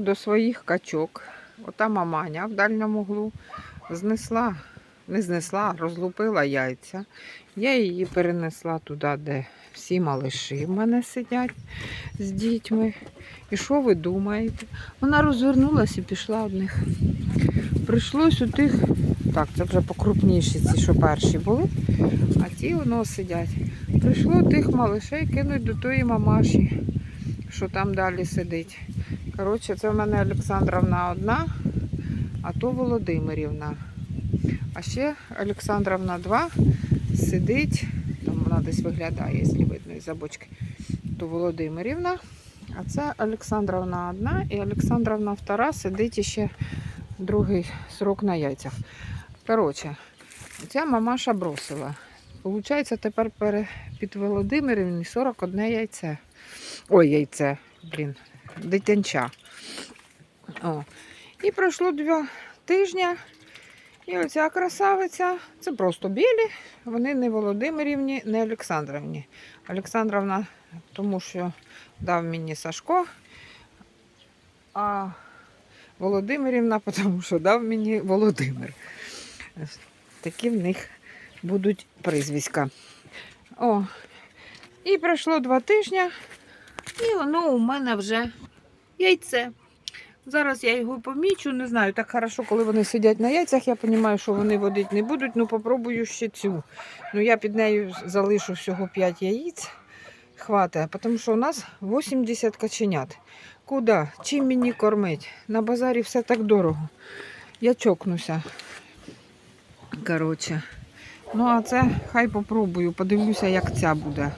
До своїх качок. Ота маманя в дальньому углу знесла, не знесла, розлупила яйця. Я її перенесла туди, де всі малиші в мене сидять з дітьми. І що ви думаєте? Вона розвернулася і пішла од них. Прийшлось у тих, так, це вже покрупніші ці, що перші були, а ті воно сидять. Прийшло тих малишей кинуть до тої мамаші, що там далі сидить. Коротше, це в мене Олександровна одна, а то Володимирівна. А ще Олександровна 2 сидить, там вона десь виглядає, якщо видно із-за бочки, то Володимирівна. А це Олександровна одна і Олександровна втора сидить іще другий срок на яйцях. Коротше, ця мамаша бросила. Получається, тепер під Володимирівні 41 яйце. Ой, яйце, блін, дитянча. О. І пройшло два тижні. І оця красавиця, це просто білі, вони не Володимирівні, не Олександровні. Олександровна, тому що дав мені Сашко, а Володимирівна, тому що дав мені Володимир. Такі в них будуть прізвиська. О, і пройшло два тижні, і воно у мене вже яйце. Зараз я його помічу, не знаю, так хорошо, коли вони сидять на яйцях, я розумію, що вони водити не будуть, ну попробую ще цю. Ну я під нею залишу всього 5 яїць. Хватає, тому що у нас 80 каченят. Куди? Чим мені кормить? На базарі все так дорого. Я чокнуся. Коротше. Ну, а це хай попробую, подивлюся, як ця буде.